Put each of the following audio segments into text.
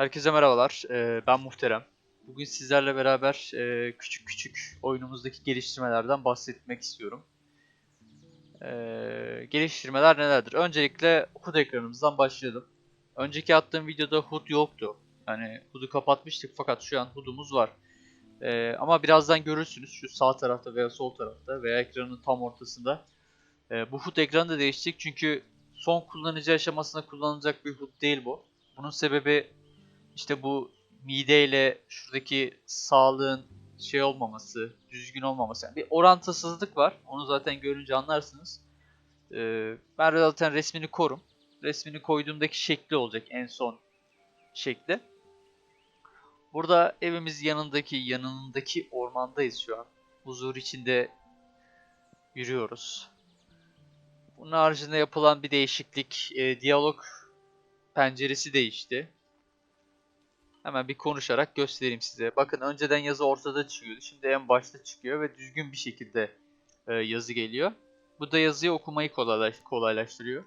Herkese merhabalar. Ee, ben Muhterem. Bugün sizlerle beraber e, küçük küçük oyunumuzdaki geliştirmelerden bahsetmek istiyorum. Ee, geliştirmeler nelerdir? Öncelikle HUD ekranımızdan başlayalım. Önceki attığım videoda HUD yoktu. Yani HUD'u kapatmıştık fakat şu an HUD'umuz var. Ee, ama birazdan görürsünüz şu sağ tarafta veya sol tarafta veya ekranın tam ortasında. Bu HUD ekranı da değişecek çünkü son kullanıcı aşamasında kullanılacak bir HUD değil bu. Bunun sebebi işte bu mideyle şuradaki sağlığın şey olmaması, düzgün olmaması. Yani bir orantısızlık var. Onu zaten görünce anlarsınız. Ee, ben zaten resmini korum. Resmini koyduğumdaki şekli olacak en son şekli. Burada evimiz yanındaki yanındaki ormandayız şu an. Huzur içinde yürüyoruz. Bunun haricinde yapılan bir değişiklik, e, diyalog penceresi değişti. Hemen bir konuşarak göstereyim size. Bakın önceden yazı ortada çıkıyordu. Şimdi en başta çıkıyor ve düzgün bir şekilde e, yazı geliyor. Bu da yazıyı okumayı kolaylaş kolaylaştırıyor.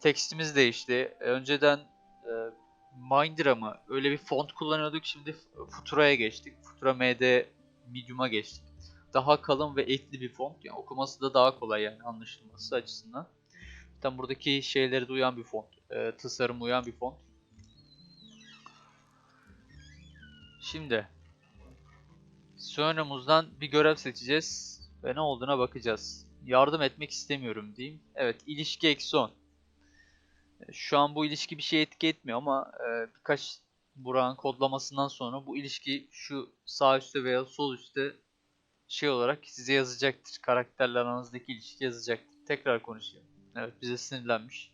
Tekstimiz değişti. Önceden e, Mindra mı? Öyle bir font kullanıyorduk. Şimdi Futura'ya geçtik. Futura MD Medium'a geçtik. Daha kalın ve etli bir font. Yani okuması da daha kolay yani anlaşılması açısından. Tam buradaki şeyleri de uyan bir font. E, tasarım uyan bir font. Şimdi Sönümüzden bir görev seçeceğiz ve ne olduğuna bakacağız. Yardım etmek istemiyorum diyeyim. Evet, ilişki eksi 10. Şu an bu ilişki bir şey etki etmiyor ama e, birkaç Burak'ın kodlamasından sonra bu ilişki şu sağ üstte veya sol üstte şey olarak size yazacaktır. Karakterler aranızdaki ilişki yazacaktır. Tekrar konuşayım. Evet, bize sinirlenmiş.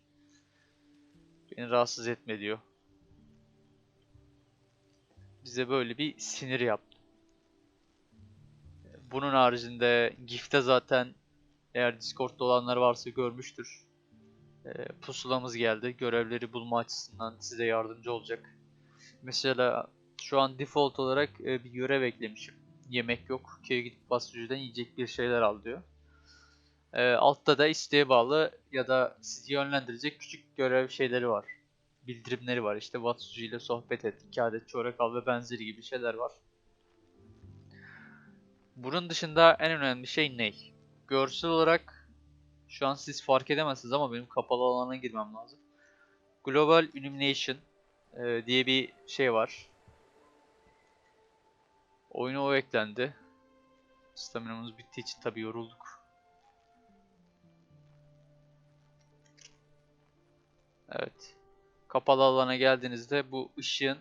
Beni rahatsız etme diyor bize böyle bir sinir yaptı. Bunun haricinde GIF'te zaten eğer Discord'da olanlar varsa görmüştür. E, pusulamız geldi. Görevleri bulma açısından size yardımcı olacak. Mesela şu an default olarak e, bir görev eklemişim. Yemek yok. Köye gidip basıcıdan yiyecek bir şeyler al diyor. E, altta da isteğe bağlı ya da sizi yönlendirecek küçük görev şeyleri var bildirimleri var. İşte Watsuji ile sohbet et, iki adet çörek al ve benzeri gibi şeyler var. Bunun dışında en önemli şey ne? Görsel olarak şu an siz fark edemezsiniz ama benim kapalı alana girmem lazım. Global Illumination e, diye bir şey var. Oyuna o eklendi. Staminamız bittiği için tabi yorulduk. Evet kapalı alana geldiğinizde bu ışığın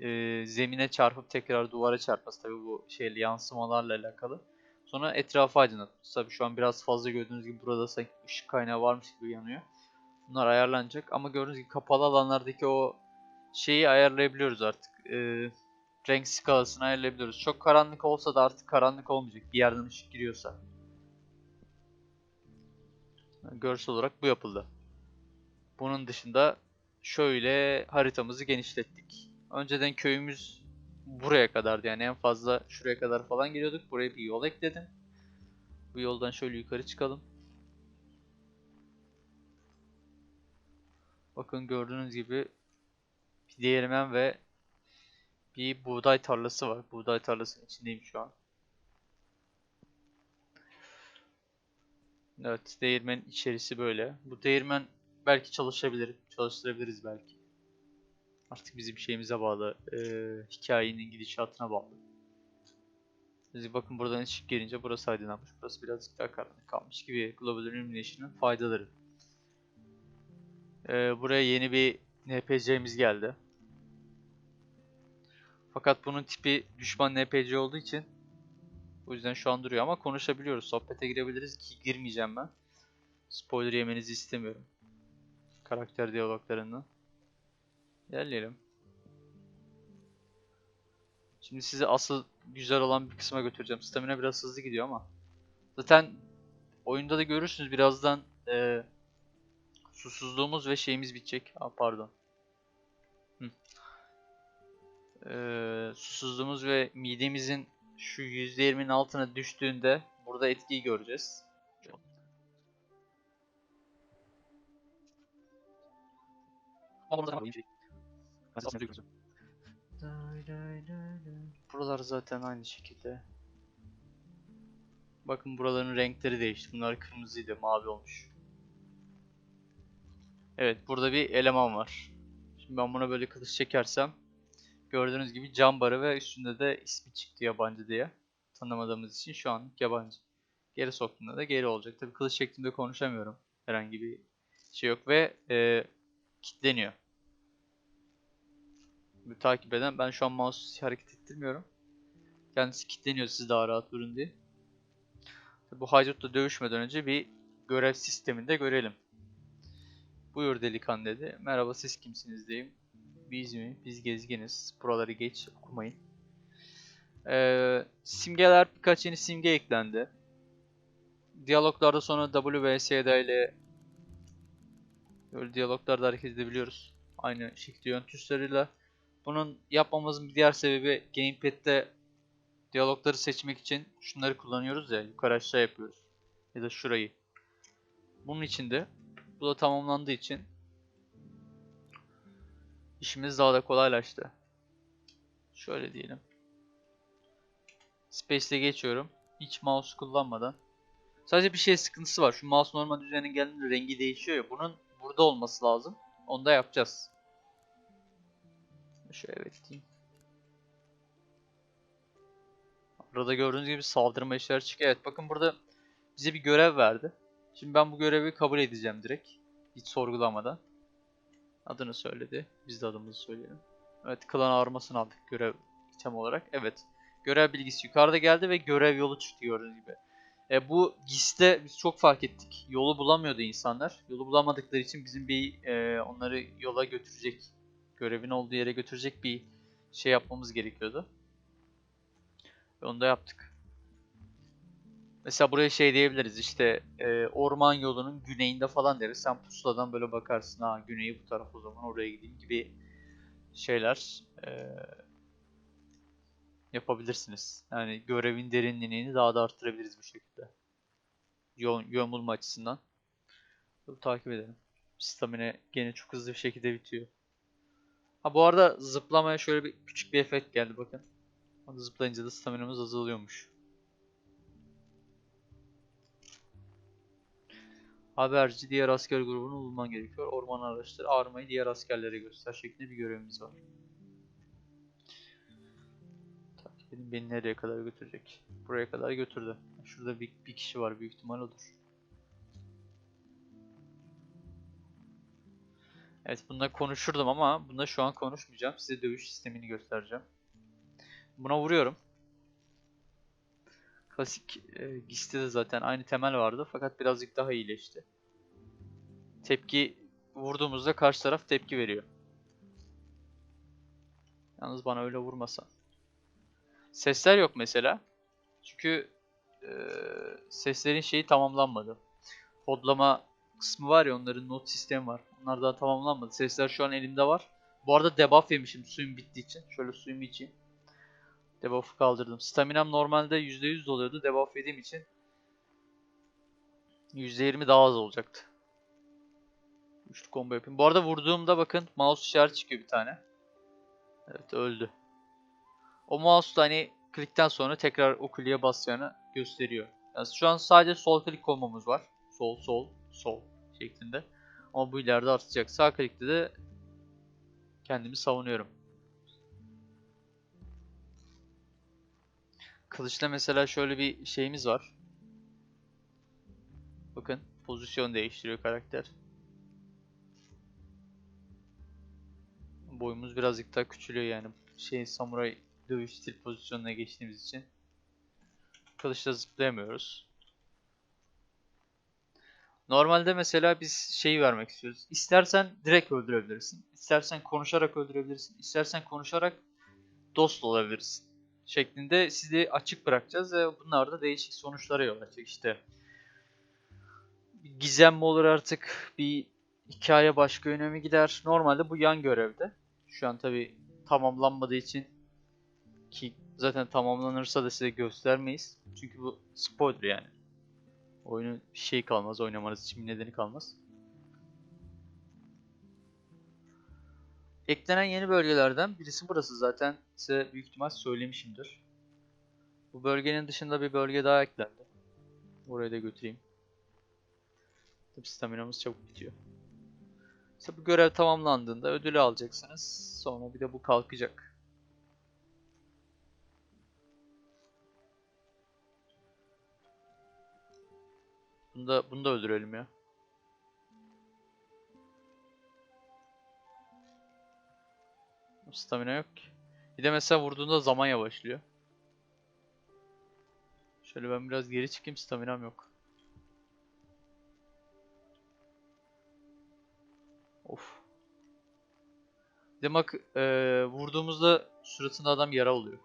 e, zemine çarpıp tekrar duvara çarpması tabi bu şeyli yansımalarla alakalı. Sonra etrafı aydınlatması. Tabi şu an biraz fazla gördüğünüz gibi burada sanki ışık kaynağı varmış gibi yanıyor. Bunlar ayarlanacak ama gördüğünüz gibi kapalı alanlardaki o şeyi ayarlayabiliyoruz artık. E, renk skalasını ayarlayabiliyoruz. Çok karanlık olsa da artık karanlık olmayacak bir yerden ışık giriyorsa. Görsel olarak bu yapıldı. Bunun dışında şöyle haritamızı genişlettik. Önceden köyümüz buraya kadardı yani en fazla şuraya kadar falan geliyorduk. Buraya bir yol ekledim. Bu yoldan şöyle yukarı çıkalım. Bakın gördüğünüz gibi bir değirmen ve bir buğday tarlası var. Buğday tarlasının içindeyim şu an. Evet, değirmenin içerisi böyle. Bu değirmen belki çalışabilir, çalıştırabiliriz belki. Artık bizim şeyimize bağlı, e, hikayenin gidişatına bağlı. Siz bakın buradan ışık gelince burası aydınlanmış, burası birazcık daha karanlık kalmış gibi Global Illumination'ın faydaları. E, buraya yeni bir NPC'miz geldi. Fakat bunun tipi düşman NPC olduğu için o yüzden şu an duruyor ama konuşabiliyoruz. Sohbete girebiliriz ki girmeyeceğim ben. Spoiler yemenizi istemiyorum karakter diyaloglarını. İlerleyelim. Şimdi sizi asıl güzel olan bir kısma götüreceğim. Stamina biraz hızlı gidiyor ama. Zaten oyunda da görürsünüz birazdan e, susuzluğumuz ve şeyimiz bitecek. Aa, pardon. Hı. E, susuzluğumuz ve midemizin şu %20'nin altına düştüğünde burada etkiyi göreceğiz. Buralar zaten aynı şekilde. Bakın buraların renkleri değişti. Bunlar kırmızıydı, mavi olmuş. Evet, burada bir eleman var. Şimdi ben buna böyle kılıç çekersem gördüğünüz gibi cam barı ve üstünde de ismi çıktı yabancı diye. Tanımadığımız için şu anlık yabancı. Geri soktuğumda da geri olacak. Tabii kılıç çektiğimde konuşamıyorum. Herhangi bir şey yok ve e, kilitleniyor. Takip eden ben şu an mouse hareket ettirmiyorum. Kendisi kilitleniyor siz daha rahat vurun diye. Bu haydutla dövüşmeden önce bir görev sisteminde görelim. Buyur delikanlı dedi. Merhaba siz kimsiniz diyeyim. Biz mi? Biz gezginiz. Buraları geç okumayın. Ee, simgeler birkaç yeni simge eklendi. Diyaloglarda sonra WSD ile böyle diyaloglarda hareket edebiliyoruz. Aynı şekilde yön tuşlarıyla. Bunun yapmamızın bir diğer sebebi gamepad'de diyalogları seçmek için şunları kullanıyoruz ya yukarı aşağı yapıyoruz. Ya da şurayı. Bunun için de bu da tamamlandığı için işimiz daha da kolaylaştı. Şöyle diyelim. Space'e geçiyorum. Hiç mouse kullanmadan. Sadece bir şey sıkıntısı var. Şu mouse normal düzenine geldiğinde rengi değişiyor ya. Bunun burada olması lazım. Onu da yapacağız. Şöyle evet diyeyim. Burada gördüğünüz gibi saldırma işler çıkıyor. Evet bakın burada bize bir görev verdi. Şimdi ben bu görevi kabul edeceğim direkt. Hiç sorgulamadan. Adını söyledi. Biz de adımızı söyleyelim. Evet klan armasını aldık görev item olarak. Evet. Görev bilgisi yukarıda geldi ve görev yolu çıktı gördüğünüz gibi. E, bu GIS'te biz çok fark ettik. Yolu bulamıyordu insanlar. Yolu bulamadıkları için bizim bir e, onları yola götürecek, görevin olduğu yere götürecek bir şey yapmamız gerekiyordu. Ve onu da yaptık. Mesela buraya şey diyebiliriz işte e, orman yolunun güneyinde falan deriz. Sen pusuladan böyle bakarsın ha güneyi bu taraf o zaman oraya gideyim gibi şeyler e, yapabilirsiniz. Yani görevin derinliğini daha da arttırabiliriz bu şekilde. Yön, yön bulma açısından. Bunu takip edelim. Stamina gene çok hızlı bir şekilde bitiyor. Ha bu arada zıplamaya şöyle bir küçük bir efekt geldi bakın. Onu zıplayınca da staminamız azalıyormuş. Haberci diğer asker grubunu bulman gerekiyor. Orman araştır, armayı diğer askerlere göster şeklinde bir görevimiz var. Takip edin beni nereye kadar götürecek? Buraya kadar götürdü. Şurada bir, bir kişi var büyük ihtimal odur. Evet bunda konuşurdum ama bunda şu an konuşmayacağım. Size dövüş sistemini göstereceğim. Buna vuruyorum. Klasik e, GIS'te de zaten aynı temel vardı fakat birazcık daha iyileşti. Tepki vurduğumuzda karşı taraf tepki veriyor. Yalnız bana öyle vurmasa. Sesler yok mesela. Çünkü e, seslerin şeyi tamamlanmadı. Kodlama kısmı var ya onların not sistemi var. Onlar daha tamamlanmadı. Sesler şu an elimde var. Bu arada debuff yemişim suyum bittiği için. Şöyle suyumu içeyim. Debuff'u kaldırdım. Staminam normalde %100 doluyordu. Debuff yediğim için %20 daha az olacaktı. Üçlü combo yapayım. Bu arada vurduğumda bakın mouse işareti çıkıyor bir tane. Evet öldü. O mouse da hani klikten sonra tekrar o kliğe basacağını gösteriyor. Yani şu an sadece sol klik kombomuz var. Sol sol sol şeklinde. Ama bu ileride artacak. Sağ klikte de kendimi savunuyorum. Kılıçta mesela şöyle bir şeyimiz var. Bakın pozisyon değiştiriyor karakter. Boyumuz birazcık daha küçülüyor yani şey samuray dövüş stil pozisyonuna geçtiğimiz için. Kılıçla zıplayamıyoruz. Normalde mesela biz şeyi vermek istiyoruz. İstersen direkt öldürebilirsin. İstersen konuşarak öldürebilirsin. İstersen konuşarak dost olabilirsin şeklinde sizi açık bırakacağız ve bunlar da değişik sonuçlara yol açacak işte. Gizem mi olur artık bir hikaye başka yöne mi gider? Normalde bu yan görevde. Şu an tabi tamamlanmadığı için ki zaten tamamlanırsa da size göstermeyiz. Çünkü bu spoiler yani. Oyunun bir şey kalmaz, oynamanız için bir nedeni kalmaz. eklenen yeni bölgelerden birisi burası zaten size büyük ihtimal söylemişimdir. Bu bölgenin dışında bir bölge daha eklendi. Oraya da götüreyim. Tabi staminamız çabuk bitiyor. İşte bu görev tamamlandığında ödülü alacaksınız. Sonra bir de bu kalkacak. Bunu da, bunu da öldürelim ya. Stamina yok ki. Bir de mesela vurduğunda zaman yavaşlıyor. Şöyle ben biraz geri çıkayım staminam yok. Of. Demek eee vurduğumuzda suratında adam yara oluyor.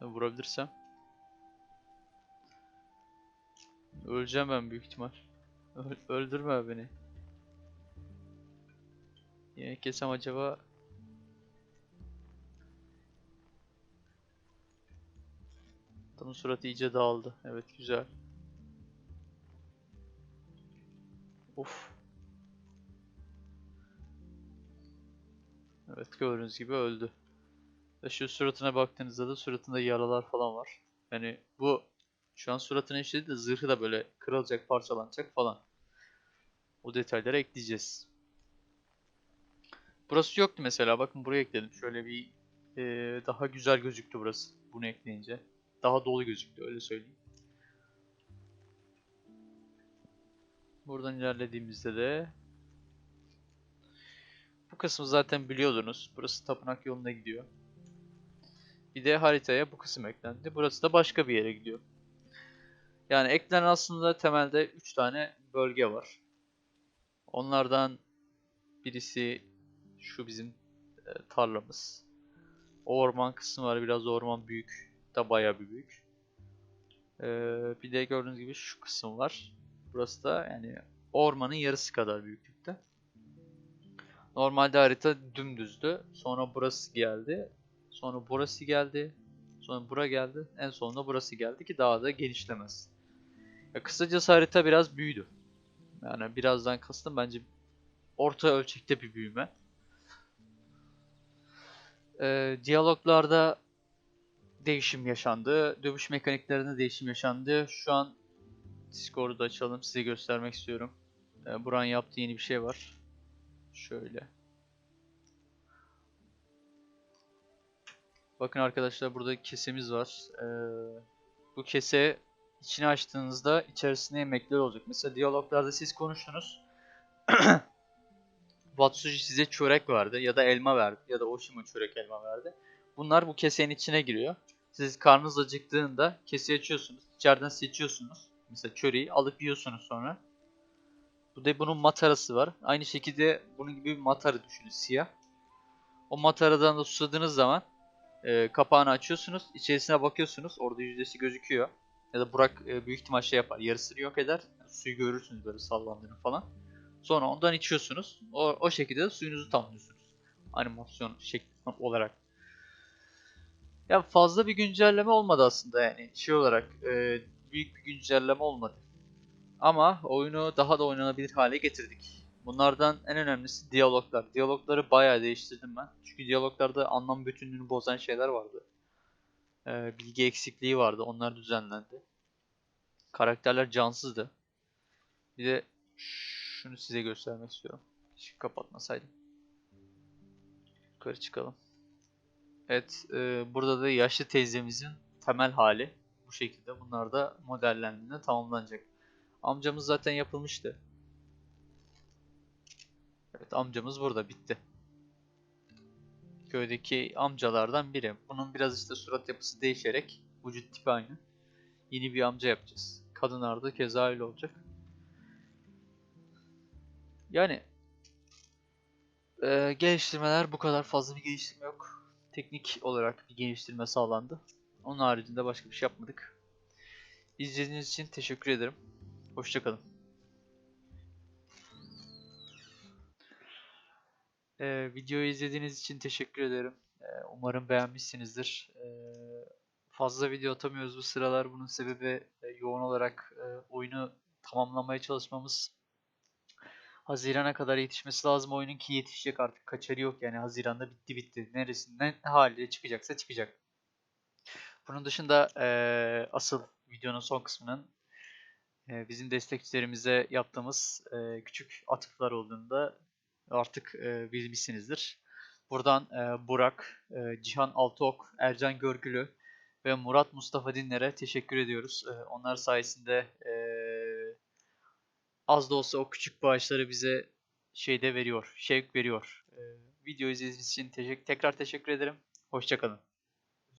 Vurabilirsem. Öleceğim ben büyük ihtimal. Öl- öldürme beni. Yine kesem acaba Adamın suratı iyice dağıldı. Evet güzel. Of. Evet gördüğünüz gibi öldü. Ve şu suratına baktığınızda da suratında yaralar falan var. Yani bu şu an suratına işledi de zırhı da böyle kırılacak, parçalanacak falan. O detayları ekleyeceğiz. Burası yoktu mesela. Bakın buraya ekledim. Şöyle bir eee, daha güzel gözüktü burası. Bunu ekleyince. Daha dolu gözüktü öyle söyleyeyim. Buradan ilerlediğimizde de bu kısmı zaten biliyordunuz. Burası tapınak yoluna gidiyor. Bir de haritaya bu kısım eklendi. Burası da başka bir yere gidiyor. Yani eklenen aslında temelde 3 tane bölge var. Onlardan birisi şu bizim e, tarlamız. O orman kısmı var. Biraz orman büyük. Da bayağı bir büyük. Ee, bir de gördüğünüz gibi şu kısım var. Burası da yani ormanın yarısı kadar büyüklükte. Normalde harita dümdüzdü. Sonra burası geldi. Sonra burası geldi. Sonra bura geldi. En sonunda burası geldi ki daha da genişlemez. Ya kısacası harita biraz büyüdü. Yani birazdan kastım bence orta ölçekte bir büyüme. Ee, diyaloglarda değişim yaşandı. Dövüş mekaniklerinde değişim yaşandı. Şu an Discord'u da açalım. Size göstermek istiyorum. Ee, Buran yaptığı yeni bir şey var. Şöyle. Bakın arkadaşlar burada kesemiz var. Ee, bu kese içini açtığınızda içerisinde yemekler olacak. Mesela diyaloglarda siz konuştunuz. Watsuji size çörek verdi ya da elma verdi ya da Oshima çörek elma verdi. Bunlar bu kesenin içine giriyor. Siz karnınız acıktığında keseyi açıyorsunuz. İçeriden seçiyorsunuz. Mesela çöreği alıp yiyorsunuz sonra. Bu da bunun matarası var. Aynı şekilde bunun gibi bir matarı düşünün siyah. O mataradan da susadığınız zaman e, kapağını açıyorsunuz. içerisine bakıyorsunuz. Orada yüzdesi gözüküyor. Ya da Burak e, büyük ihtimal şey yapar. Yarısını yok eder. Suyu görürsünüz böyle sallandığını falan. Sonra ondan içiyorsunuz. O, o şekilde de suyunuzu tamamlıyorsunuz. Animasyon şekli olarak. Ya fazla bir güncelleme olmadı aslında yani şey olarak e, büyük bir güncelleme olmadı. Ama oyunu daha da oynanabilir hale getirdik. Bunlardan en önemlisi diyaloglar. Diyalogları bayağı değiştirdim ben. Çünkü diyaloglarda anlam bütünlüğünü bozan şeyler vardı. E, bilgi eksikliği vardı. Onlar düzenlendi. Karakterler cansızdı. Bir de şunu size göstermek istiyorum. Hiç kapatmasaydım. Yukarı çıkalım. Evet, e, burada da yaşlı teyzemizin temel hali bu şekilde. Bunlar da modellendiğinde tamamlanacak. Amcamız zaten yapılmıştı. Evet, amcamız burada bitti. Köydeki amcalardan biri. Bunun biraz işte surat yapısı değişerek vücut tipi aynı. Yeni bir amca yapacağız. Kadınlarda keza öyle olacak. Yani e, geliştirmeler bu kadar fazla bir geliştirme yok teknik olarak bir geliştirme sağlandı. Onun haricinde başka bir şey yapmadık. İzlediğiniz için teşekkür ederim. Hoşçakalın. Ee, videoyu izlediğiniz için teşekkür ederim. Ee, umarım beğenmişsinizdir. Ee, fazla video atamıyoruz bu sıralar. Bunun sebebi e, yoğun olarak e, oyunu tamamlamaya çalışmamız. Haziran'a kadar yetişmesi lazım oyunun ki yetişecek artık. Kaçarı yok yani Haziran'da bitti bitti. Neresinden ne haliyle çıkacaksa çıkacak. Bunun dışında eee, asıl videonun son kısmının eee, bizim destekçilerimize yaptığımız eee, küçük atıflar olduğunda artık eee bilmişsinizdir. Buradan eee, Burak, eee, Cihan Altıok, Ercan Görgülü ve Murat Mustafa Dinler'e teşekkür ediyoruz. Eee, onlar sayesinde eee, az da olsa o küçük bağışları bize şeyde veriyor, şevk veriyor. Eee video izlediğiniz için teşek- tekrar teşekkür ederim. Hoşçakalın.